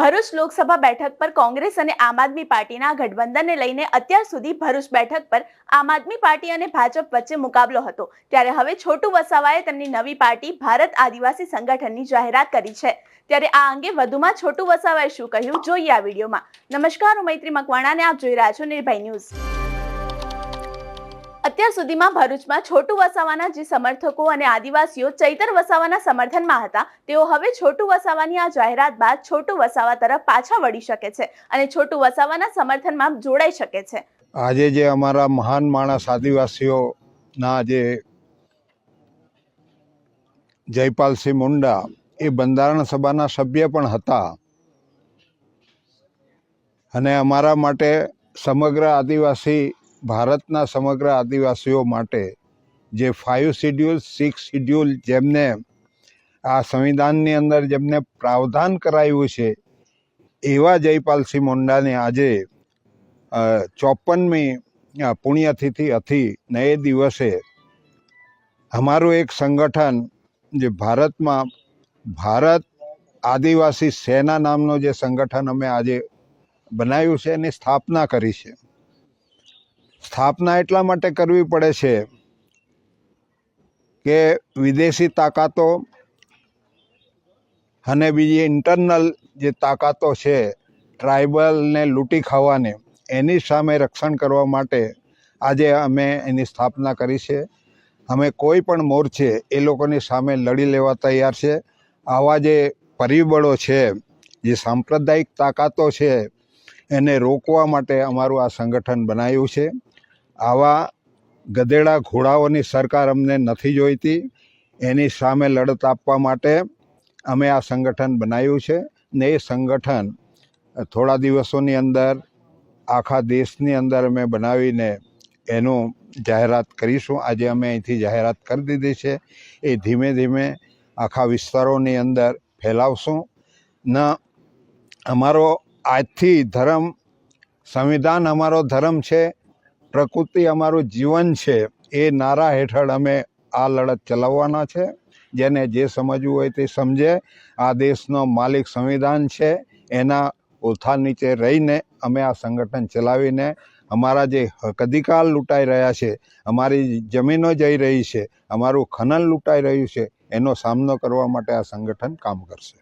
ભરૂચ લોકસભા બેઠક પર કોંગ્રેસ અને આમ આદમી પાર્ટીના ગઠબંધનને લઈને અત્યાર સુધી ભરૂચ બેઠક પર આમ આદમી પાર્ટી અને ભાજપ વચ્ચે મુકાબલો હતો. ત્યારે હવે છોટુ વસાવાએ તેમની નવી પાર્ટી ભારત આદિવાસી સંગઠનની જાહેરાત કરી છે. ત્યારે આ અંગે વધુમાં છોટુ વસાવાએ શું કહ્યું? જોઈએ આ વિડીયોમાં. નમસ્કાર, હું મૈત્રી મકવાણાને આપ જોઈ રહ્યા છો નિર્ભય ન્યૂઝ. અત્યાર સુધીમાં ભરૂચમાં છોટુ વસાવાના જે સમર્થકો અને આદિવાસીઓ ચૈતર વસાવાના સમર્થનમાં હતા, તેઓ હવે છોટુ વસાવાની આ જાહેરાત બાદ છોટુ વસાવા તરફ પાછા વળી શકે છે અને છોટુ વસાવાના સમર્થનમાં જોડાઈ શકે છે. આજે જે અમારા મહાન માણસ આદિવાસીઓના જે જયપાલસિંહ મુંડા એ બંધારણ સભાના સભ્ય પણ હતા અને અમારા માટે સમગ્ર આદિવાસી ભારતના સમગ્ર આદિવાસીઓ માટે જે ફાઇવ શિડ્યુલ સિક્સ શિડ્યુલ જેમને આ સંવિધાનની અંદર જેમને પ્રાવધાન કરાયું છે, એવા જયપાલસિંહ મુંડાને આજે ચોપનમી પુણ્યતિથિ હતી ને એ દિવસે અમારું એક સંગઠન જે ભારતમાં, ભારત આદિવાસી સેના નામનું જે સંગઠન અમે આજે બનાવ્યું છે, એની સ્થાપના કરી છે. સ્થાપના એટલા માટે કરવી પડે છે કે વિદેશી તાકાતો અને બીજી ઇન્ટરનલ જે તાકાતો છે ટ્રાઇબલને લૂંટી ખાવાને, એની સામે રક્ષણ કરવા માટે આજે અમે એની સ્થાપના કરી છે. અમે કોઈ પણ મોરચે એ લોકોની સામે લડી લેવા તૈયાર છે. આવા જે પરિબળો છે, જે સાંપ્રદાયિક તાકાતો છે, એને રોકવા માટે અમારું આ સંગઠન બનાવ્યું છે. આવા ગધેડા ઘોડાઓની સરકાર અમને નથી જોઈતી. એની સામે લડત આપવા માટે અમે આ સંગઠન બનાવ્યું છે ને એ સંગઠન થોડા દિવસોની અંદર આખા દેશની અંદર અમે બનાવીને એનું જાહેરાત કરીશું. આજે અમે અહીંથી જાહેરાત કરી દીધી છે. એ ધીમે ધીમે આખા વિસ્તારોની અંદર ફેલાવશું. ન અમારો આજથી ધર્મ, સંવિધાન અમારો ધર્મ છે. પ્રકૃતિ અમારું જીવન છે, એ નારા હેઠળ અમે આ લડત ચલાવવાના છે. જેને જે સમજવું હોય તે સમજે. આ દેશનો માલિક સંવિધાન છે. એના ઓથા નીચે રહીને અમે આ સંગઠન ચલાવીને અમારા જે હક અધિકાર લૂંટાઈ રહ્યા છે, અમારી જમીનો જઈ રહી છે, અમારું ખનન લૂંટાઈ રહ્યું છે, એનો સામનો કરવા માટે આ સંગઠન કામ કરશે.